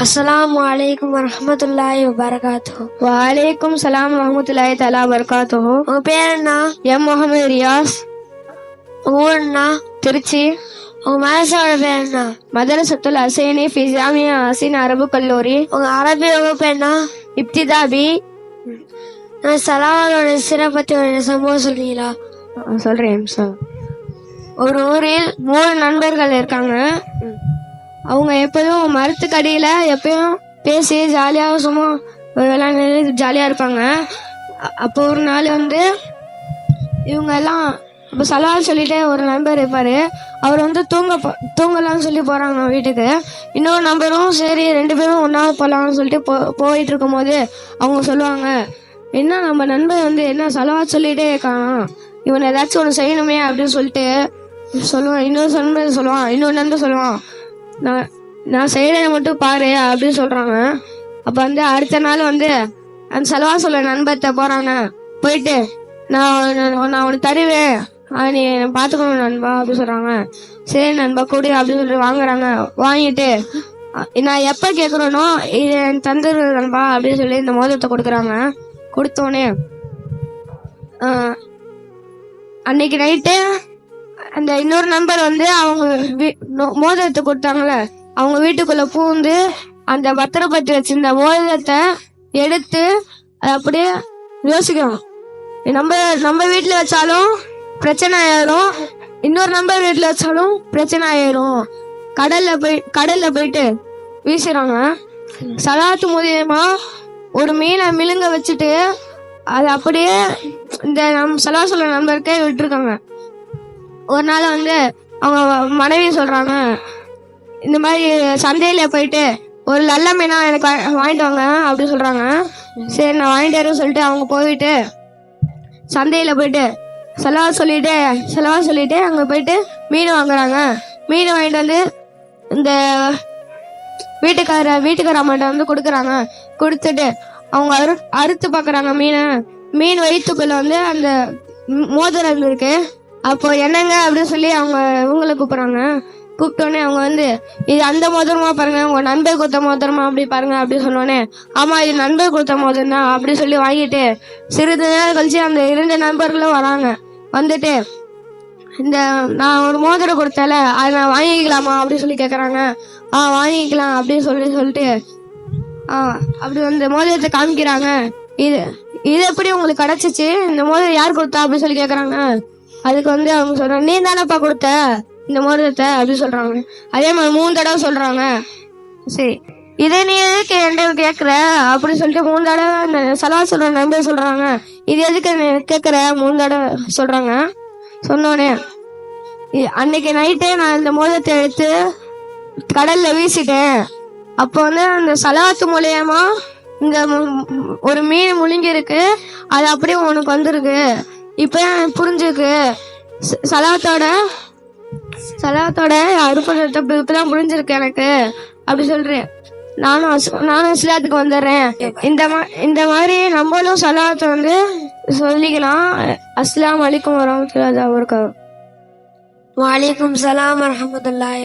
அஸ்ஸலாமு அலைக்கும் வரஹ்மத்துல்லாஹி வபரகாத்துஹு. வலைக்கும் சலாம் ரஹமத்துல்லாஹி தலா வர்காத்துஹு உங்க பேர் என்ன? எம் முகமது ரியாஸ். உங்க ஊர் என்ன? திருச்சி. உங்க மதரசாவோட பேர் என்ன? மதரசத்துல் ஹசைனி ஃபிசாமியா ஹசீன் அரபு கல்லூரி. உங்க அரபி வகுப்பு என்ன? இப்திதாபி நான் சலாவாலோட சிறப்பத்தி ஒரு சம்பவம் சொல்றீங்களா? சொல்றேன் சார் ஒரு ஊரில் மூணு நண்பர்கள் இருக்காங்க. அவங்க எப்போதும் மரத்துக்கடியில எப்பயும் பேசி ஜாலியாக சும்மா விளையாண்டு ஜாலியாக இருப்பாங்க. அப்போ ஒரு நாள் வந்து இவங்க எல்லாம் இப்போ சலான்னு சொல்லிட்டு ஒரு நண்பர் இருப்பார். அவர் வந்து தூங்க தூங்கலான்னு தூங்கலாம்னு சொல்லி போகிறாங்க வீட்டுக்கு. இன்னொரு நம்பரும் சரி ரெண்டு பேரும் ஒன்றா போகலாம்னு சொல்லிட்டு போ போயிட்டு இருக்கும்போது அவங்க சொல்லுவாங்க என்ன நம்ம நண்பர் வந்து என்ன சலவா சொல்லிட்டே இருக்கான். இவன் ஏதாச்சும் ஒன்று செய்யணுமே அப்படின்னு சொல்லிட்டு சொல்லுவான். இன்னொரு நண்பர் சொல்லுவான் இன்னொரு நண்பர் சொல்லுவான் நான் நான் செய்கிறத மட்டும் பாரு அப்படின்னு சொல்கிறாங்க அப்போ வந்து அடுத்த நாள் வந்து அந்த செலவா சொல்ல நண்பர்கிட்ட போகிறாங்க போயிட்டு நான் நான் நான் உனக்கு தருவேன். ஆ, நீ பார்த்துக்கணும் நண்பா அப்படின்னு சொல்கிறாங்க சரி நண்பா கொடு அப்படின்னு சொல்லிட்டு வாங்குறாங்க. வாங்கிட்டு நான் எப்போ கேட்குறேனோ இது எனக்கு தந்துரு நண்பா அப்படின்னு சொல்லி இந்த மோதிரத்தை கொடுக்குறாங்க. கொடுத்தோடனே அன்னைக்கு நைட்டு அந்த இன்னொரு நண்பர் வந்து அவங்க வீ- மோதிரத்தை கொடுத்தாங்கல்ல அவங்க வீட்டுக்குள்ள பூந்து அந்த பத்திரப்பட்டு வச்சிருந்த மோதிரத்தை எடுத்து அப்படியே யோசிக்கிறோம் நம்ம நம்ம வீட்டில் வச்சாலும் பிரச்சனை ஆயிரும் இன்னொரு நம்பர் வீட்டில் வச்சாலும் பிரச்சனை ஆயிரும் கடல்ல போய் கடல்ல போயிட்டு வீசுறாங்க சலாத்து மூலியமா ஒரு மீனை மிழுங்க வச்சுட்டு அது அப்படியே இந்த நம் சலா சொல்ல நம்பருக்கே விட்டுருக்காங்க. ஒரு நாள் வந்து அவங்க மனைவி சொல்றாங்க இந்த மாதிரி சந்தையில போயிட்டு ஒரு நல்ல மீனா எனக்கு வாங்கிட்டு வாங்க அப்படி சொல்றாங்க. சரி நான் வாங்கிட்டு வரேன்னு சொல்லிட்டு அவங்க போயிட்டு சந்தையில போயிட்டு செலவா சொல்லிட்டு செலவா சொல்லிட்டு அங்கே போயிட்டு மீன் வாங்குறாங்க. மீன் வாங்கிட்டு வந்து இந்த வீட்டுக்கார வீட்டுக்கார அம்மாட்ட வந்து கொடுக்குறாங்க. கொடுத்துட்டு அவங்க அறு அறுத்து பார்க்குறாங்க மீனை. மீன் வயிற்றுக்குள்ள வந்து அந்த மோதிரம் இருக்கு. அப்போ என்னங்க அப்படின்னு சொல்லி அவங்க இவங்களை கூப்பிட்றாங்க. கூப்பிட்டோடனே அவங்க வந்து இது அந்த மோதிரமா பாருங்க உங்க நண்பர் கொடுத்த மோதிரமா அப்படி பாருங்க அப்படி சொன்னோடனே ஆமா இது நண்பர் கொடுத்த மோதிரம் தான் அப்படி சொல்லி வாங்கிட்டு சிறிது நேரம் கழிச்சு அந்த இரண்டு நண்பர்களும் வராங்க. வந்துட்டு இந்த நான் ஒரு மோதிரம் கொடுத்தல அதை நான் வாங்கிக்கலாமா அப்படின்னு சொல்லி கேட்குறாங்க ஆ வாங்கிக்கலாம் அப்படின்னு சொல்லி சொல்லிட்டு ஆ அப்படி அந்த மோதிரத்தை காமிக்கிறாங்க. இது இது எப்படி உங்களுக்கு கிடச்சிச்சு? இந்த மோதிரம் யார் கொடுத்தா அப்படின்னு சொல்லி கேட்குறாங்க அதுக்கு வந்து அவங்க சொல்கிறாங்க நீ தானப்பா கொடுத்த இந்த மோதிரத்தை? அப்படின்னு சொல்கிறாங்க அதே மாதிரி மூணு தடவை சொல்கிறாங்க சரி. இதை நீ எதுக்கு என்கிட்ட கேட்குற அப்படின்னு சொல்லிட்டு மூணு தடவை அந்த சலா சொல்கிற நம்பர் சொல்கிறாங்க இது எதுக்கு கேட்குற மூணு தடவை சொல்கிறாங்க சொன்னோடனே அன்னைக்கு நைட்டே நான் இந்த மோதத்தை எடுத்து கடலில் வீசிட்டேன். அப்போ வந்து அந்த சலாத்து மூலியமா இந்த ஒரு மீன் முழுங்கிருக்கு அது அப்படியே உனக்கு வந்திருக்கு. இப்போ எனக்கு புரிஞ்சிருக்கு சலாத்தோட சலாத்தோட அறுப்படத்தை இப்பதான் புரிஞ்சிருக்கு எனக்கு. அப்படி சொல்றேன். நானும் அஸ்- நானும் இஸ்லாத்துக்கு வந்துடுறேன் இந்த மா இந்த மாதிரி நம்மளும் சலாத்தை வந்து சொல்லிக்கலாம். அஸ்லாம் வலைக்கும் வரமத்துல்லாஹி வபரகாத்துஹு. வலைக்கும் சலாம் வரஹ்மத்துல்லாஹி